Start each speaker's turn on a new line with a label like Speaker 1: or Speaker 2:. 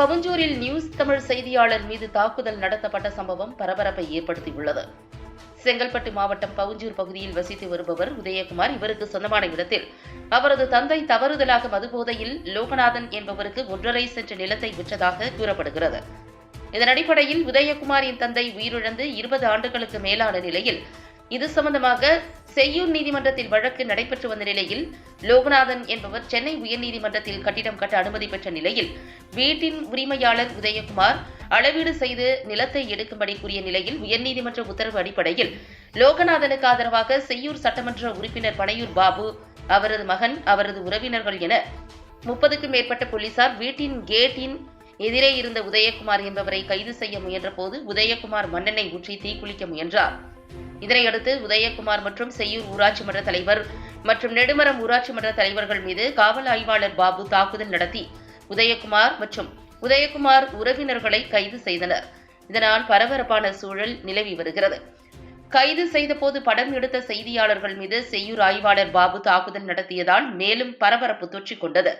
Speaker 1: பவஞ்சூரில் news Tamil செய்தியாளர் மீது தாக்குதல் நடத்தப்பட்ட சம்பவம் பரபரப்பை ஏற்படுத்தியுள்ளது. செங்கல்பட்டு மாவட்டம் பவுஞ்சூர் பகுதியில் வசித்து வருபவர் உதயகுமார். இவருக்கு சொந்தமான இடத்தில் அவரது தந்தை தவறுதலாக மதுபோதையில் லோகநாதன் என்பவருக்கு ஒன்றரை சென்ற நிலத்தை விற்றதாக கூறப்படுகிறது. இதன் அடிப்படையில் உதயகுமாரின் தந்தை உயிரிழந்து இருபது ஆண்டுகளுக்கு மேலான நிலையில் இது சம்பந்தமாக செய்யூர் நீதிமன்றத்தில் வழக்கு நடைபெற்று வந்த நிலையில் லோகநாதன் என்பவர் சென்னை உயர்நீதிமன்றத்தில் கட்டிடம் கட்ட அனுமதி பெற்ற நிலையில் வீட்டின் உரிமையாளர் உதயகுமார் அளவீடு செய்து நிலத்தை எடுக்கும்படி கூறிய நிலையில் உயர்நீதிமன்ற உத்தரவு அடிப்படையில் லோகநாதனுக்கு ஆதரவாக செய்யூர் சட்டமன்ற உறுப்பினர் பனையூர் பாபு அவரது மகன் அவரது உறவினர்கள் என முப்பதுக்கும் மேற்பட்ட போலீசார் வீட்டின் கேட்டின் எதிரே இருந்த உதயகுமார் என்பவரை கைது செய்ய முயன்றபோது உதயகுமார் மன்னனை ஊற்றி தீக்குளிக்க முயன்றார். இதனையடுத்து உதயகுமார் மற்றும் செய்யூர் ஊராட்சி மன்ற தலைவர் மற்றும் நெடுமரம் ஊராட்சி மன்ற தலைவர்கள் மீது காவல் ஆய்வாளர் பாபு தாக்குதல் நடத்தி உதயகுமார் மற்றும் உதயகுமார் உறவினர்களை கைது செய்தனர். இதனால் பரபரப்பான சூழல் நிலவி வருகிறது. கைது செய்தபோது படம் எடுத்த செய்தியாளர்கள் மீது செய்யூர் ஆய்வாளர் பாபு தாக்குதல் நடத்தியதால் மேலும் பரபரப்பு தொற்றிக் கொண்டது.